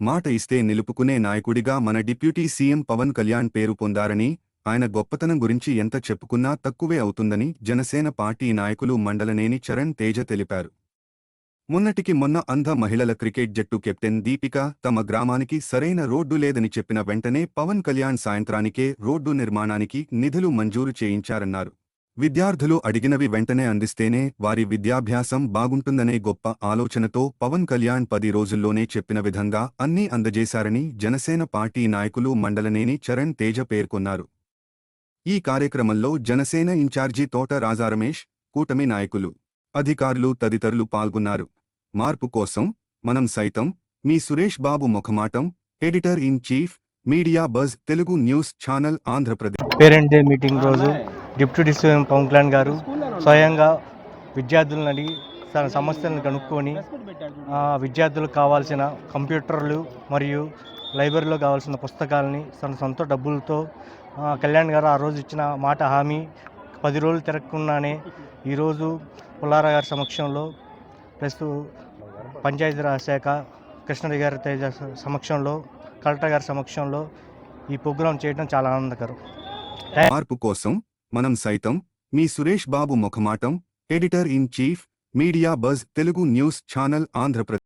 మాట ఇస్తే నిలుపుకునే నాయకుడిగా మన డిప్యూటీ సీఎం పవన్ కళ్యాణ్ పేరు పొందారని ఆయన గొప్పతనం గురించి ఎంత చెప్పుకున్నా తక్కువే అవుతుందని జనసేన పార్టీ నాయకులు మండలనేని చరణ్ తేజ తెలిపారు. మొన్నటికి మొన్న అంధ మహిళల క్రికెట్ జట్టు కెప్టెన్ దీపిక తమ గ్రామానికి సరైన రోడ్డు లేదని చెప్పిన వెంటనే పవన్ కళ్యాణ్ సాయంత్రానికే రోడ్డు నిర్మాణానికి నిధులు మంజూరు చేయించారన్నారు. విద్యార్థులు అడిగినవి వెంటనే అందిస్తేనే వారి విద్యాభ్యాసం బాగుంటుందనే గొప్ప ఆలోచనతో పవన్ కళ్యాణ్ పది రోజుల్లోనే చెప్పిన విధంగా అన్నీ అందజేశారని జనసేన పార్టీ నాయకులు మండలనేని చరణ్ తేజ పేర్కొన్నారు. ఈ కార్యక్రమంలో జనసేన ఇన్ఛార్జి తోట రాజారమేష్ కూటమి నాయకులు అధికారులు తదితరులు పాల్గొన్నారు. మార్పు కోసం మనం సైతం మీ Suresh Babu ముఖమాటం editor in chief media buzz Telugu news channel Andhra Pradesh. Parent day meeting రోజు డిప్యూటీ సీఎం పవన్ కళ్యాణ్ గారు స్వయంగా విద్యార్థులను అడిగి తన సమస్యలను కనుక్కొని విద్యార్థులకు కావాల్సిన కంప్యూటర్లు మరియు లైబ్రరీలో కావాల్సిన పుస్తకాలని తన సొంత డబ్బులతో కళ్యాణ్ గారు ఆ రోజు ఇచ్చిన మాట హామీ పది రోజులు తిరగకుండానే ఈరోజు పుల్లారా గారి సమక్షంలో ప్లస్ పంచాయతీరాజ్ శాఖ కృష్ణరెడ్డి గారి తేజ సమక్షంలో కలెక్టర్ గారి సమక్షంలో ఈ ప్రోగ్రాం చేయడం చాలా ఆనందకరం. మార్పు కోసం మనం సైతం మీ Suresh Babu ముఖమాటం editor in chief media buzz Telugu news channel Andhra Pradesh.